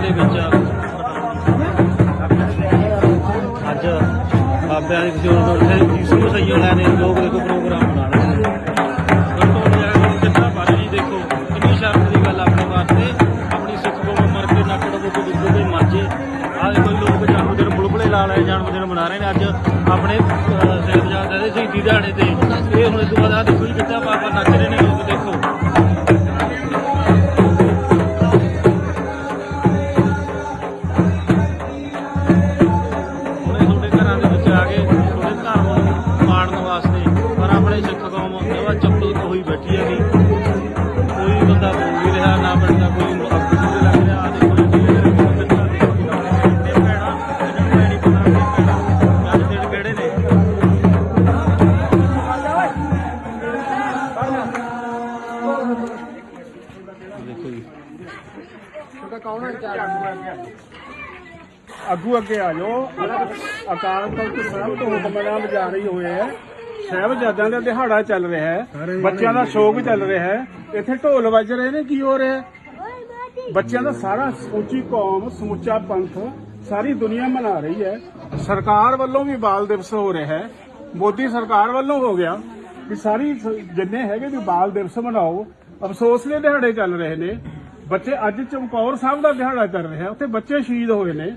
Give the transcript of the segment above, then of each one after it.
ਦੇ ਵਿੱਚ ਅੱਜ ਬਾਬਿਆਂ ਦੀ ਖਜੂਰ ਤੋਂ ਉੱਥੇ ਜੀਸੂ ਸਈਓ ਲੈ ਨੇ ਲੋਕ ਦੇਖੋ ਪ੍ਰੋਗਰਾਮ ਬਣਾ ਦਿਨ ਬੁਲਬੁਲੇ ਲਾ ਜਨਮ ਦਿਨ ਮਨਾ ਰਹੇ ਨੇ। ਅੱਜ ਆਪਣੇ ਸਾਹਿਬਜ਼ਾਦੇ ਦੇ ਸ਼ਹੀਦੀ ਦਿਹਾੜੇ ਤੇ ਇਹ ਹੁਣ ਇਸ ਤੋਂ ਬਾਅਦ ਆ ਦੇਖੋ ਜੀ ਕਿੱਦਾਂ ਬਾਬਾ ਨੱਚ ਰਹੇ ਨੇ, ਲੋਕ ਦੇਖੋ। ਅੱਗੂ ਅੱਗੇ ਆ ਜਾਓ। ਅਕਾਲ ਤਖਤ ਸਾਹਿਬ ਤੋਂ ਹੁਕਮਨਾਮਾ ਜਾਰੀ ਹੋਏ ਹੈ। ਸਾਹਿਬਜ਼ਾਦਿਆਂ ਦਾ ਦਿਹਾੜਾ ਚੱਲ ਰਿਹਾ ਹੈ। ਬੱਚਿਆਂ ਦਾ ਸ਼ੋਕ ਚੱਲ ਰਿਹਾ ਹੈ। ਇੱਥੇ ਢੋਲ ਵੱਜ ਰਹੇ ਨੇ ਕੀ ਹੋ ਰਿਹਾ ਹੈ? ਬੱਚਿਆਂ ਦਾ ਸਾਰਾ ਸਮੁੱਚੀ ਕੌਮ ਸਮੁੱਚਾ ਪੰਥ ਸਾਰੀ ਦੁਨੀਆ ਮਨਾ ਰਹੀ ਹੈ। ਸਰਕਾਰ ਵੱਲੋਂ ਵੀ ਬਾਲ ਦਿਵਸ ਹੋ ਰਿਹਾ ਹੈ। ਮੋਦੀ ਸਰਕਾਰ ਵੱਲੋਂ ਹੋ ਗਿਆ ਵੀ ਸਾਰੀ ਜਿੰਨੇ ਹੈਗੇ ਵੀ ਬਾਲ ਦਿਵਸ ਮਨਾਓ। ਅਫਸੋਸ ਦੇ ਦਿਹਾੜੇ ਚੱਲ ਰਹੇ ਨੇ। ਬੱਚੇ ਅੱਜ ਚਮਕੌਰ ਸਾਹਿਬ ਦਾ ਦਿਹਾੜਾ ਚੱਲ ਰਿਹਾ ਉੱਥੇ ਬੱਚੇ ਸ਼ਹੀਦ ਹੋਏ ਨੇ।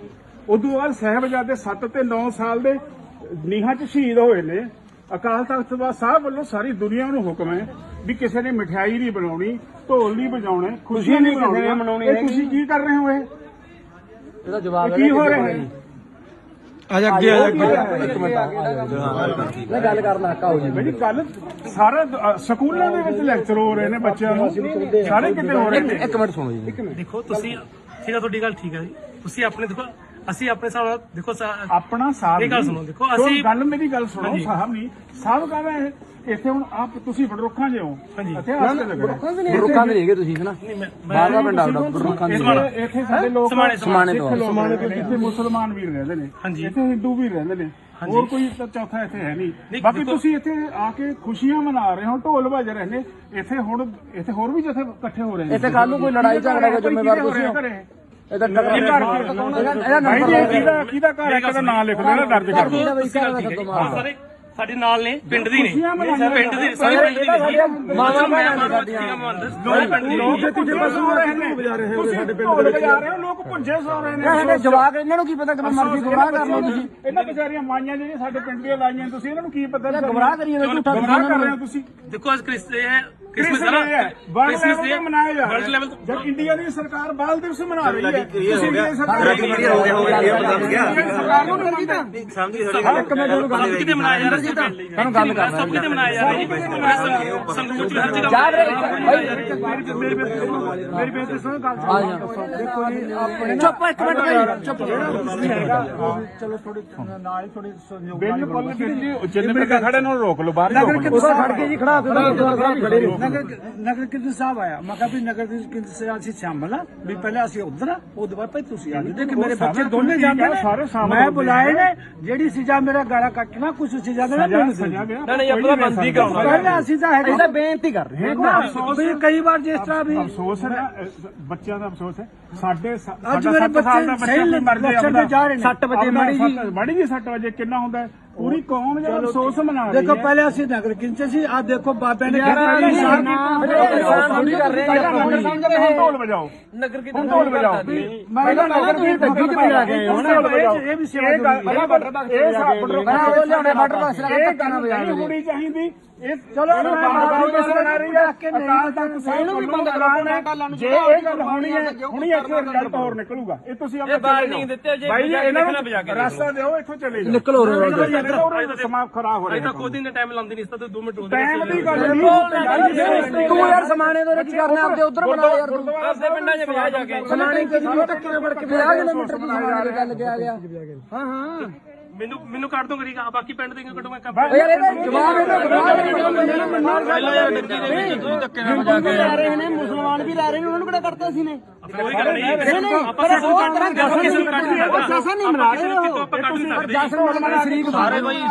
ਉਦੋਂ ਬਾਅਦ ਸਾਹਿਬਜ਼ਾਦੇ 7 ਤੇ 9 ਸਾਲ ਦੇ ਨੀਹਾਂ 'ਚ ਸ਼ਹੀਦ ਹੋਏ ਨੇ। ਅਕਾਲ ਤਖਤ ਸਾਹਿਬ ਵੱਲੋਂ ਸਾਰੀ ਦੁਨੀਆ ਨੂੰ ਹੁਕਮ ਹੈ ਵੀ ਕਿਸੇ ਨੇ ਮਠਿਆਈ ਨਹੀਂ ਬਣਾਉਣੀ ਢੋਲ ਨਹੀਂ ਵਜਾਉਣਾ ਖੁਸ਼ੀ ਨਹੀਂ ਮਨਾਉਣੀ। ਤੁਸੀਂ ਕੀ ਕਰ ਰਹੇ ਹੋ ਇਹ? ਇਹਦਾ ਜਵਾਬ ਕੀ ਹੋ ਰਿਹਾ ਹੈ? ਅੱਜ ਅੱਗੇ ਆ ਇੱਕ ਮਿੰਟ ਮੈਂ ਗੱਲ ਕਰਨਾ ਕਾਓ ਜੀ। ਬਈ ਕੱਲ ਸਾਰਾ ਦ- ਅ, ਸਕੂਲਾਂ ਦੇ ਵਿੱਚ ਲੈਕਚਰ ਹੋ ਰਹੇ ਨੇ ਬੱਚਿਆਂ ਨੂੰ। ਸਾਰੇ ਕਿਤੇ ਹੋ ਰਹੇ ਨੇ। ਇੱਕ ਮਿੰਟ ਸੁਣੋ ਜੀ। ਦੇਖੋ ਤੁਸੀਂ ਠੀਕ ਆ ਤੁਹਾਡੀ ਗੱਲ ਠੀਕ ਹੈ ਜੀ। ਤੁਸੀਂ ਆਪਣੇ ਦੇਖੋ ਅਸੀਂ ਆਪਣੇ ਹਿਸਾਬ ਨਾਲ ਦੇਖੋ ਸਾ- ਆਪਣਾ ਸਾਥ ਇਹ ਗੱਲ ਨਹੀਂ। ਸੁਣੋ, ਦੇਖੋ ਅਸੀਂ- ਗੱਲ ਮੇਰੀ ਗੱਲ ਸੁਣੋ ਹਾਂਜੀ। ਸਾਹਿਬ ਨਹੀਂ ਸਾਹਿਬ ਕਹਿੰਦਾ ਇਹ ਇੱਥੇ ਹੁਣ ਆਪ ਤੁਸੀਂ ਜੇ ਹੋ। ਹਾਂਜੀ। ਇੱਥੇ ਆਸਤੇ ਲੱਗ ਰੁੱਖਾਂ ਦੇ ਨਹੀਂਗੇ ਤੁਸੀਂ ਹਨਾ? ਬਾਹਰ ਦਾ ਪਿੰਡ ਆਉਂਦਾ ਰੁੱਖਾਂ ਦੇ ਇੱਥੇ ਇੱਥੇ ਸਾਡੇ ਲੋਕ ਸਮਾਣੇ- ਸਮਾਣੇ ਤੋਂ। ਸਿੱਖ ਲੋਕ ਰਹਿੰਦੇ ਨੇ, ਇੱਥੇ ਮੁਸਲਮਾਨ ਵੀ ਰਹਿੰਦੇ ਨੇ। ਹਾਂਜੀ। ਇੱਥੇ ਹਿੰਦੂ ਵੀ ਰਹਿੰਦੇ ਨੇ। ਹੋਰ ਕੋਈ ਤਾਂ ਚੌਥਾ ਇੱਥੇ ਹੈ ਨਹੀਂ। ਨਹੀਂ, ਬਾਕੀ ਦੇਖੋ- ਤੁਸੀਂ ਇੱਥੇ ਆ ਕੇ ਖੁਸ਼ੀਆਂ ਮਨਾ ਰਹੇ ਹੋ ਢੋਲ ਵੱਜ ਰਹੇ ਨੇ। ਇੱਥੇ ਹੁਣ ਇੱਥੇ ਹੋਰ ਵੀ ਜਿੱਥੇ ਇਕੱਠੇ ਹੋ ਰਹੇ ਨੇ। ਇੱਥੇ ਕੱਲ ਨੂੰ ਕੋਈ ਲੜਾਈ ਝਗੜਾ ਦਾ ਜ਼ਿੰਮੇਵਾਰ ਤੁਸੀਂ ਹੋ? ਘਰੇ? ਇਹਦਾ ਟੱਕਰ ਇਹਦਾ ਭਾਈ ਨੰਬਰ ਜੀ ਕਿਹਦਾ ਕਿਹਦਾ ਘਰ ਹੈ? ਕਿਹਦਾ ਨਾਂ ਲਿਖ ਲੈਣਾ ਦਰਜ ਕਰ ਦਿਓ। ਤੁਸੀਂ ਗੱਲ ਠੀਕ ਹੈ ਜੀ। ਆਹ ਸਾਰੇ ਸਾਡੇ ਨਾਲ ਨੇ ਪਿੰਡ ਦੀ ਨੇ। ਖੁਸ਼ੀਆਂ ਮਨਾਈਆਂ ਪਿੰਡ ਦੇ ਸਾਰੇ ਪਿੰਡ ਦੀ ਨੇ ਜੀ। ਮਾਵਾ ਮੈਂ ਮਾਵਾ ਮੰਨਦਾ ਸਾਰੇ ਪਿੰਡ ਦੀ ਲੋਕ ਨੇ ਇੱਥੇ ਪਾਸੇ ਹੋ ਰਹੇ ਨੇ ਵਜਾ ਰਹੇ ਹੋ? ਸਾਡੇ ਪਿੰਡ ਦੇ ਵਜਾ ਰਹੇ ਹੋ? ਲੋਕ ਭੁੰਜੇ ਸੌ ਰਹੇ ਨੇ। ਇਹ ਜਵਾਬ ਇਹਨਾਂ ਨੂੰ ਕੀ ਪਤਾ ਕਿ ਮਰਜ਼ੀ ਗੁੰਮਰਾਹ ਕਰ ਲਓ ਤੁਸੀਂ। ਇਹਨਾਂ ਵਿਚਾਰੀਆਂ ਮਾਈਆਂ ਜਿਹੜੀਆਂ ਸਾਡੇ ਪਿੰਡ ਦੀਆਂ ਲਾਈਆਂ ਤੁਸੀਂ ਇਹਨਾਂ ਨੂੰ ਕੀ ਪਤਾ ਗੁੰਮਰਾਹ ਕਰੀ ਜਾਂਦੇ ਝੂਠਾ ਗੁੰਮਰਾਹ ਕਰ ਰਹੇ ਹੋ ਤੁਸੀਂ। ਦੇਖੋ ਅੱਜ ਕ੍ਰਿਸ ਇਹ ਹੈ ਕ੍ਰਿਸਮਸ ਕ੍ਰਿਸਮਸ ਡੇ ਹੈ। ਵਰਲਡ ਕ੍ਰਿਸਮਸ ਲੈਵਲ ਡੇ ਤੇ ਮਨਾਇਆ ਜਾ ਵਰਲਡ ਰਿਹਾ ਲੈਵਲ ਹੈ ਜਦ ਇੰਡੀਆ ਦੀ ਸਰਕਾਰ ਬਾਲ ਦਿਵਸ ਮਨਾ ਰਹੀ ਹੈ। ਤੁਸੀਂ ਇੰਡੀਆ ਸਰਕਾਰ ਹੋ। ਗਿਆ ਹੋ ਗਿਆ ਦੱਸ ਗਿਆ। ਸਰਕਾਰ ਨੂੰ ਨਹੀਂ ਪਤਾ ਇੱਕ ਮਿੰਟ ਨੂੰ ਗੱਲ ਸਭ ਕਿਤੇ ਮਨਾਇਆ ਜਾ ਰਿਹਾ ਸੀ ਸਾਨੂੰ ਗੱਲ ਕਰਨਾ ਸਭ ਕਿਤੇ ਮਨਾਇਆ ਜਾ ਰਿਹਾ ਜੀ ਸੰਗਰੂਰ ਚ ਹਰ ਜਗ੍ਹਾ ਯਾਦ ਰਹੇ ਮੇਰੀ ਬੇਨਤੀ ਸੁਣੋ ਗੱਲ ਆ ਜਾ। ਦੇਖੋ ਜੀ ਆਪਣੇ ਚੁੱਪ ਇੱਕ ਮਿੰਟ ਭਾਈ। ਚੁੱਪ। ਚਲੋ ਥੋੜੀ ਨਾਲ ਹੀ ਥੋੜੀ ਸਹਿਯੋਗ ਬਿਲਕੁਲ ਜੀ ਜਿੰਨੇ ਵੀ ਖੜੇ ਨੂੰ ਰੋਕ ਲਓ ਬਾਹਰ ਲਓ। ਉਸ ਖੜ ਕੇ ਜੀ? ਖੜਾ ਵੀ ਖੜੇ ਰਹੋ। ਨਗਰ ਨਗਰ ਕੀਰਤਨ ਸਾਹਿਬ ਆਇਆ। ਮੈਂ ਕਿਹਾ ਵੀ ਨਗਰ ਕੀਰਤਨ ਸਾਹਿਬ ਅਸੀਂ ਸ਼ਾਮਲ ਆ ਵੀ ਪਹਿਲਾਂ ਅਸੀਂ ਉਧਰ ਆ ਉਹਦੇ ਬਾਅਦ ਭਾਈ ਤੁਸੀਂ ਆ ਜਾਓ। ਕਿ ਮੇਰੇ ਬੱਚੇ ਦੋਨੇ ਜਾਂਦੇ ਨੇ। ਸਾਰੇ ਸ਼ਾਮਲ ਮੈਂ ਬੁਲਾਏ ਨੇ। ਜਿਹੜੀ ਸਜ਼ਾ ਮੇਰਾ ਗਾਲਾ ਕੱਟਣਾ ਕੁਝ ਸਜ਼ਾ ਦੇਣਾ ਮੈਨੂੰ ਸਜ਼ਾ। ਗਿਆ ਨਹੀਂ ਆਪਣਾ ਬੰਦੀ ਕਰਾਉਣਾ ਪਹਿਲਾਂ ਅਸੀਂ ਤਾਂ ਹੈਗੇ ਇਹਦਾ ਬੇਨਤੀ ਕਰ ਰਹੇ ਨਾ, ਵੀ ਕਈ ਵਾਰ ਜਿਸ ਤਰ੍ਹਾਂ ਵੀ ਅਫਸੋਸ ਹੈ ਨਾ ਬੱਚਿਆਂ ਦਾ ਅਫਸੋਸ ਹੈ। ਸਾਡੇ ਅੱਜ ਸਾਡਾ ਮੇਰੇ ਸੱਤ ਸਾਲ ਦਾ ਬੱਚੇ ਸਹੀ ਵੀ ਮਰ ਜਾਏ ਲੱਛਣ ਤੇ ਜਾ ਰਹੇ ਨੇ। ਸੱਟ ਵਜੇ ਮਾੜੀ ਜੀ ਮਾੜੀ ਜੀ 6 ਵਜੇ ਕਿੰਨਾ ਹੁੰਦਾ ਹੈ? ਪੂਰੀ ਕੌਮ ਜਿਹੜਾ ਅਫਸੋਸ ਮਨਾ ਰਹੀ ਹੈ। ਦੇਖੋ ਪਹਿਲੇ ਅਸੀਂ ਨਗਰ ਕੀਰਤਨ ਸੀ ਆ ਦੇਖੋ ਬਾਬਿਆਂ ਨੇ ਢੋਲ ਵਜਾਓ। ਨਗਰ ਕੀ ਹੁਣ ਢੋਲ ਵਜਾਓ। ਪਹਿਲਾਂ ਨਗਰ ਕੀ ਗੱਡੀ ਚ ਬਣਾ ਗਏ ਹੁਣ ਢੋਲ ਵਜਾਓ। ਇਹ ਵੀ ਸੇਵਾ ਪਹਿਲਾਂ ਵਾਟਰ ਬਾਕਸ ਇਹ ਉਹ ਲਿਆਉਣੇ ਵਾਟਰ ਬਾਕਸ ਲਾ ਕੇ ਇਹ ਧੱਕਾ ਨਾ ਗੱਲ ਵਜਾ ਹੋਣੀ ਚਾਹੀਦੀ। ਇਹ ਚਲੋ ਇਹਨੂੰ ਮੈਂ ਬੰਦ ਕਰੋ ਬਾਬਾ ਜਿਸ ਬਣਾ ਰਹੀ ਹੈ। ਕਿ ਨਹੀਂ ਅਕਾਲ ਤਖਤ ਸਾਹਿਬ ਨੂੰ ਵੀ ਬੰਦ ਕਰਾਉਣਾ ਜੇ ਇਹ ਗੱਲ ਹੋਣੀ ਹੈ ਹੁਣੀ ਇੱਥੇ ਰਿਜ਼ਲਟ ਹੋਰ ਨਿਕਲੂਗਾ। ਇਹ ਤੁਸੀਂ ਆਪਣੇ ਵਾਰਨਿੰਗ ਦਿੱਤੇ ਜੇ ਬਾਈ ਜੀ ਇਹਨਾਂ ਨੂੰ ਰਸਤਾ ਦਿਓ ਇੱਥੋਂ ਚਲੇ ਜਾਓ ਨਿਕਲੋ ਰੋ ਰੋ ਸਮਾਂ ਖਰਾ ਹੋ ਰਿਹਾ ਤਾਂ ਕੋਈ ਦਿਨ ਟਾਈਮ ਲਾਉਂਦੇ ਨਹੀਂ ਸੀ ਤਾਂ 2 ਮਿੰਟ ਹੋ ਟਾਈਮ ਦੀ ਗੱਲ ਨਹੀਂ ਤੂੰ ਯਾਰ ਸਮਾਣੇ ਤੋਂ ਕੀ ਕਰਨਾ ਆਪਦੇ ਉਧਰ ਬਣਾ ਯਾਰ ਤੂੰ ਆਪਦੇ ਪਿੰਡਾਂ 'ਚ ਵਿਆਹ ਜਾ ਕੇ ਸਮਾਣੇ ਕੇ ਜੀ ਟੱਕੇ ਨਾਲ ਫੜ ਕੇ 50 ਕਿਲੋਮੀਟਰ ਦੀ ਸਮਾਣੇ ਗੱਲ ਗਿਆ ਗਿਆ ਹਾਂ ਹਾਂ ਮੈਨੂੰ ਮੈਨੂੰ ਕੱਢ ਦੋ ਕਰੀ ਬਾਕੀ ਪਿੰਡ ਦੇ ਕੱਢੋ ਮੈਂ ਓ ਯਾਰ ਇਹਦਾ ਜਵਾਬ ਇਹਦਾ ਜਵਾਬ ਨਹੀਂ ਮੰਨਣਾ ਹਿੰਦੂ ਵੀ ਲੈ ਰਹੇ ਨੇ ਮੁਸਲਮਾਨ ਵੀ ਲੈ ਰਹੇ ਨੇ ਉਹਨਾਂ ਨੂੰ ਕਿਹੜਾ ਕਰਤਾ ਸੀ ਨੇ ਕੋਈ ਗੱਲ ਨਹੀਂ ਆਪਾਂ ਸੈਸ਼ਨ ਕੱਟ ਲਾਂਗੇ ਆਪਾਂ ਕਿਸੇ ਨੂੰ ਕੱਟ ਨਹੀਂ ਉਹ ਸੈਸ਼ਨ ਨਹੀਂ ਮਨਾ ਰਹੇ ਹੋ ਆਪਾਂ ਕੱਟ ਨਹੀਂ ਸਕਦੇ? ਜਸਨ ਮਲਮਲ ਸ਼ਰੀਕ ਸਾਰੇ ਬਾਈ।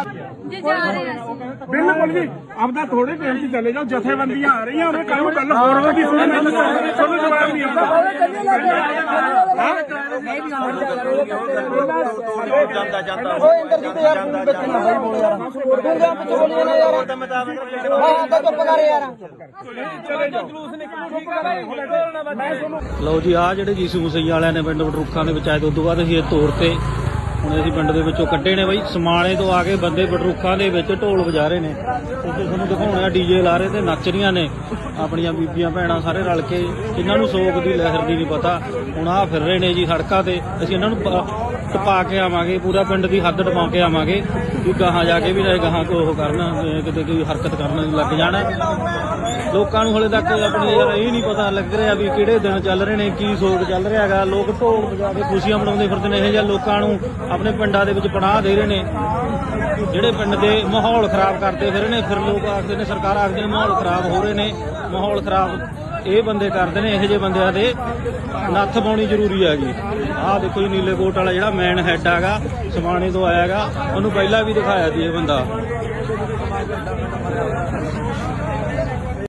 ਜੇ ਜਾ ਰਹੇ ਅਸੀਂ। ਬਿਲਕੁਲ ਜੀ ਆਪਦਾ ਥੋੜੇ ਟਾਈਮ 'ਚ ਚਲੇ ਜਾਓ ਜਥੇਬੰਦੀਆਂ ਆ ਰਹੀਆਂ ਉਹਨੇ ਕੰਮ ਕੱਲ ਹੋਰ ਹੋਗੀ ਤੁਹਾਨੂੰ ਤੁਹਾਨੂੰ ਜਵਾਬ ਨਹੀਂ ਆਉਂਦਾ। ਓਏ ਇੰਦਰਜੀਤ ਯਾਰ ਤੂੰ ਵਿੱਚ ਨਾ ਬਾਈ ਬੋਲ ਯਾਰ ਗੁੰਗਿਆਂ ਪਿੱਛੇ ਬੋਲੀ ਨਾ ਯਾਰ ਹਾਂ ਤਾਂ ਚੁੱਪ ਕਰ ਯਾਰ ਲਓ ਜੀ ਆ ਜਿਹੜੇ ਜੀਸੂ ਮਸੀਹ ਵਾਲਿਆਂ ਨੇ ਪਿੰਡ ਬਟਰੁੱਖਾਂ ਦੇ ਵਿੱਚ ਆਏ, ਤੇ ਬਾਅਦ ਅਸੀਂ ਇਹ ਤੋੜ ਤੇ ਹੁਣ ਅਸੀਂ ਪਿੰਡ ਦੇ ਵਿੱਚੋਂ ਕੱਢੇ ਨੇ ਬਾਈ, ਸਮਾਣੇ ਤੋਂ ਆ ਕੇ ਬੰਦੇ ਬਟਰੁੱਖਾਂ ਦੇ ਵਿੱਚ ਢੋਲ ਵਜਾ ਰਹੇ ਨੇ। ਉੱਥੇ ਤੁਹਾਨੂੰ ਦਿਖਾਉਣੇ ਆ, ਡੀਜੇ ਲਾ ਰਹੇ ਤੇ ਨੱਚ ਰਹੀਆਂ ਨੇ। ਆਪਣੀਆਂ ਬੀਬੀਆਂ ਭੈਣਾਂ ਸਾਰੇ ਰਲ ਕੇ ਇਹਨਾਂ ਨੂੰ ਸੋਗ ਦੀ ਲਹਿਰ ਦੀ ਨਹੀਂ ਪਤਾ, ਹੁਣ ਆ ਫਿਰ ਰਹੇ ਨੇ ਜੀ ਸੜਕਾਂ ਤੇ। ਅਸੀਂ ਇਹਨਾਂ ਨੂੰ ਪ- ਟਪਾ ਕੇ ਆਵਾਂਗੇ, ਪੂਰਾ ਪਿੰਡ ਦੀ ਹੱਦ ਟਪਾ ਕੇ ਆਵਾਂਗੇ ਕਿ ਗਾਹਾਂ ਜਾ ਕੇ ਵੀ ਨਾ ਗਾਹਾਂ ਕੋ ਉਹ ਕਰਨ ਕਿਤੇ ਕੋਈ ਹਰਕਤ ਕਰਨ ਲੱਗ ਜਾਣਾ। ਲੋਕਾਂ ਨੂੰ ਹਲੇ ਤੱਕ ਆਪਣੇ ਯਾਰ ਇਹ ਨਹੀਂ ਪਤਾ ਲੱਗ ਰਿਹਾ ਵੀ ਕਿਹੜੇ ਦਿਨ ਚੱਲ ਰਹੇ ਨੇ, ਕੀ ਸੋਗ ਚੱਲ ਰਿਹਾ ਹੈਗਾ। ਲੋਕ ਢੋਲ ਵਜਾ ਕੇ ਖੁਸ਼ੀਆਂ ਮਨਾਉਂਦੇ ਫਿਰਦੇ ਨੇ, ਇਹ ਜਾਂ ਲੋਕਾਂ ਨੂੰ ਆਪਣੇ ਪਿੰਡਾਂ ਦੇ ਵਿੱਚ ਪਨਾਹ ਦੇ ਰਹੇ ਨੇ। ਜਿਹੜੇ ਪਿੰਡ ਦੇ ਮਾਹੌਲ ਖਰਾਬ ਕਰਦੇ ਫਿਰ ਨੇ, ਫਿਰ ਲੋਕ ਆਖਦੇ ਨੇ ਸਰਕਾਰ ਆਖਦੇ ਨੇ ਮਾਹੌਲ ਖਰਾਬ ਹੋ ਰਹੇ ਨੇ, ਮਾਹੌਲ ਖਰਾਬ ਇਹ ਬੰਦੇ ਕਰਦੇ ਨੇ, ਇਹੋ ਜਿਹੇ ਬੰਦਿਆਂ ਦੇ ਨੱਥ ਪਾਉਣੀ ਜ਼ਰੂਰੀ ਹੈਗੀ। ਆਹ ਦੇਖੋ ਜੀ, ਨੀਲੇ ਕੋਟ ਵਾਲਾ ਜਿਹੜਾ ਮੈਨ ਹੈੱਡ ਹੈਗਾ, ਸਮਾਣੇ ਤੋਂ ਆਇਆ ਹੈਗਾ, ਉਹਨੂੰ ਪਹਿਲਾਂ ਵੀ ਦਿਖਾਇਆ ਸੀ ਇਹ ਬੰਦਾ।